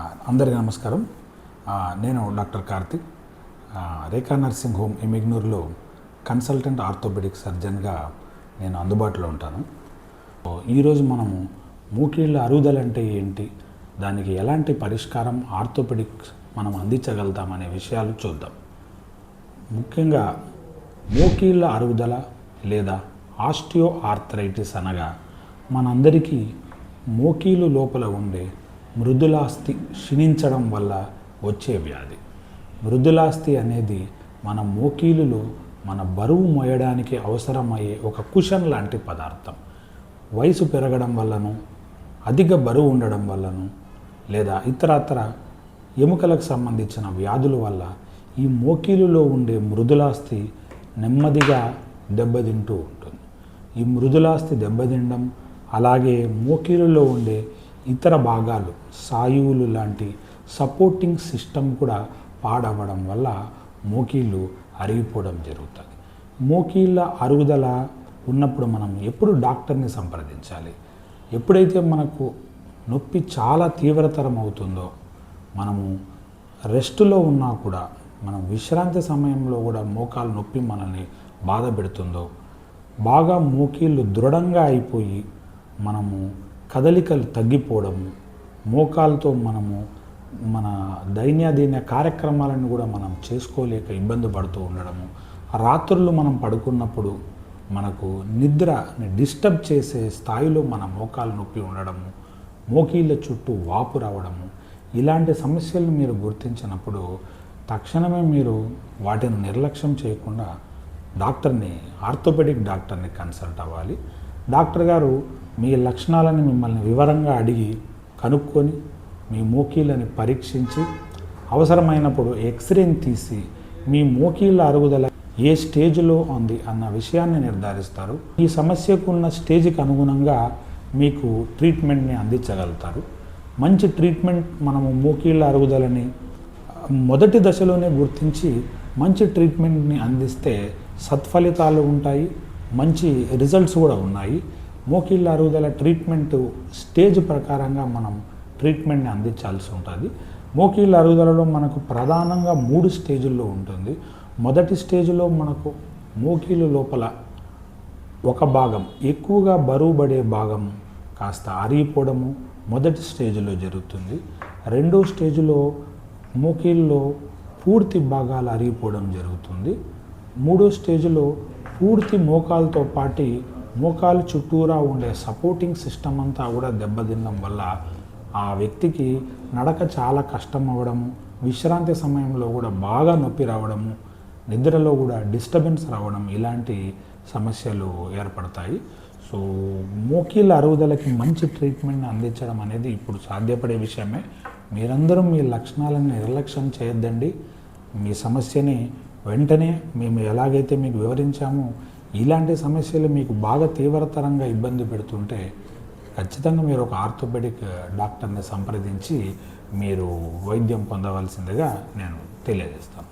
అందరికీ నమస్కారం. నేను doctor Karthik. Rekha nursing home ఎమిగ్నూర్లో consultant orthopaedic సర్జన్గా నేను అందుబాటులో ఉంటాను. ఈరోజు మనము మూకీళ్ళ అరుగుదల అంటే ఏంటి? దానికి ఎలాంటి పరిష్కారం ఆర్థోపెడిక్ మనం అందించగలుగుతామనే విషయాలు చూద్దాం. ముఖ్యంగా మూకీళ్ళ అరుగుదల లేదా ఆస్టియో ఆర్థరైటిస్ అనగా మనందరికీ మోకీలు లోపల ఉండే మృదులాస్తి క్షీణించడం వల్ల వచ్చే వ్యాధి. మృదులాస్తి అనేది మన మోకీలులో మన బరువు మోయడానికి అవసరమయ్యే ఒక కుషన్ లాంటి పదార్థం. వయసు పెరగడం వల్లను అధిక బరువు ఉండడం వల్లను లేదా ఇతరత్ర ఎముకలకు సంబంధించిన వ్యాధుల వల్ల ఈ మోకీలులో ఉండే మృదులాస్తి నెమ్మదిగా దెబ్బతింటూ ఉంటుంది. ఈ మృదులాస్తి దెబ్బతినడం అలాగే మోకీలులో ఉండే ఇతర భాగాలు సాయువులు లాంటి సపోర్టింగ్ సిస్టమ్ కూడా పాడవడం వల్ల మోకీళ్ళు అరిగిపోవడం జరుగుతుంది. మోకీళ్ళ అరుగుదల ఉన్నప్పుడు మనం ఎప్పుడు డాక్టర్ని సంప్రదించాలి? ఎప్పుడైతే మనకు నొప్పి చాలా తీవ్రతరం అవుతుందో మనము రెస్టులో ఉన్నా కూడా మనం విశ్రాంతి సమయంలో కూడా మోకాలు నొప్పి మనల్ని బాధ పెడుతుందో బాగా మోకీళ్ళు దృఢంగా అయిపోయి మనము కదలికలు తగ్గిపోవడము మోకాలతో మనము మన దైన్యాదీన్య కార్యక్రమాలను కూడా మనం చేసుకోలేక ఇబ్బంది పడుతూ ఉండడము రాత్రులు మనం పడుకున్నప్పుడు మనకు నిద్రని డిస్టర్బ్ చేసే స్థాయిలో మన మోకాలు నొప్పి ఉండడము మోకీళ్ళ చుట్టూ వాపు రావడము ఇలాంటి సమస్యలను మీరు గుర్తించినప్పుడు తక్షణమే మీరు వాటిని నిర్లక్ష్యం చేయకుండా డాక్టర్ని ఆర్థోపెడిక్ డాక్టర్ని కన్సల్ట్ అవ్వాలి. డాక్టర్ గారు మీ లక్షణాలను మిమ్మల్ని వివరంగా అడిగి కనుక్కొని మీ మోకీళ్ళని పరీక్షించి అవసరమైనప్పుడు ఎక్స్రేని తీసి మీ మోకీళ్ళ అరుగుదల ఏ స్టేజ్లో ఉంది అన్న విషయాన్ని నిర్ధారిస్తారు. ఈ సమస్యకు ఉన్న స్టేజ్కి అనుగుణంగా మీకు ట్రీట్మెంట్ని అందించగలుగుతారు. మంచి ట్రీట్మెంట్ మనము మోకీళ్ళ అరుగుదలని మొదటి దశలోనే గుర్తించి మంచి ట్రీట్మెంట్ని అందిస్తే సత్ఫలితాలు ఉంటాయి. మంచి రిజల్ట్స్ కూడా ఉన్నాయి. మోకిళ్ళ అరుగుదల ట్రీట్మెంట్ స్టేజ్ ప్రకారంగా మనం ట్రీట్మెంట్ని అందించాల్సి ఉంటుంది. మోకీళ్ళ అరుగుదలలో మనకు ప్రధానంగా మూడు స్టేజుల్లో ఉంటుంది. మొదటి స్టేజ్లో మనకు మోకీలు లోపల ఒక భాగం ఎక్కువగా బరువు పడే భాగం కాస్త అరిగిపోవడము మొదటి స్టేజ్లో జరుగుతుంది. రెండో స్టేజ్లో మోకీల్లో పూర్తి భాగాలు అరిగిపోవడం జరుగుతుంది. మూడో స్టేజ్లో పూర్తి మోకాలతో పాటి మోకాలు చుట్టూరా ఉండే సపోర్టింగ్ సిస్టమ్ అంతా కూడా దెబ్బతినడం వల్ల ఆ వ్యక్తికి నడక చాలా కష్టం అవ్వడము విశ్రాంతి సమయంలో కూడా బాగా నొప్పి రావడము నిద్రలో కూడా డిస్టర్బెన్స్ రావడం ఇలాంటి సమస్యలు ఏర్పడతాయి. సో మోకీళ్ళ అరుగుదలకి మంచి ట్రీట్మెంట్ అందించడం అనేది ఇప్పుడు సాధ్యపడే విషయమే. మీరందరూ మీ లక్షణాలను నిర్లక్ష్యం చేయొద్దండి. మీ సమస్యని వెంటనే మేము ఎలాగైతే మీకు వివరించామో ఇలాంటి సమస్యలు మీకు బాగా తీవ్రతరంగా ఇబ్బంది పెడుతుంటే ఖచ్చితంగా మీరు ఒక ఆర్థోపెడిక్ డాక్టర్ని సంప్రదించి మీరు వైద్యం పొందవలసిందిగా నేను తెలియజేస్తాను.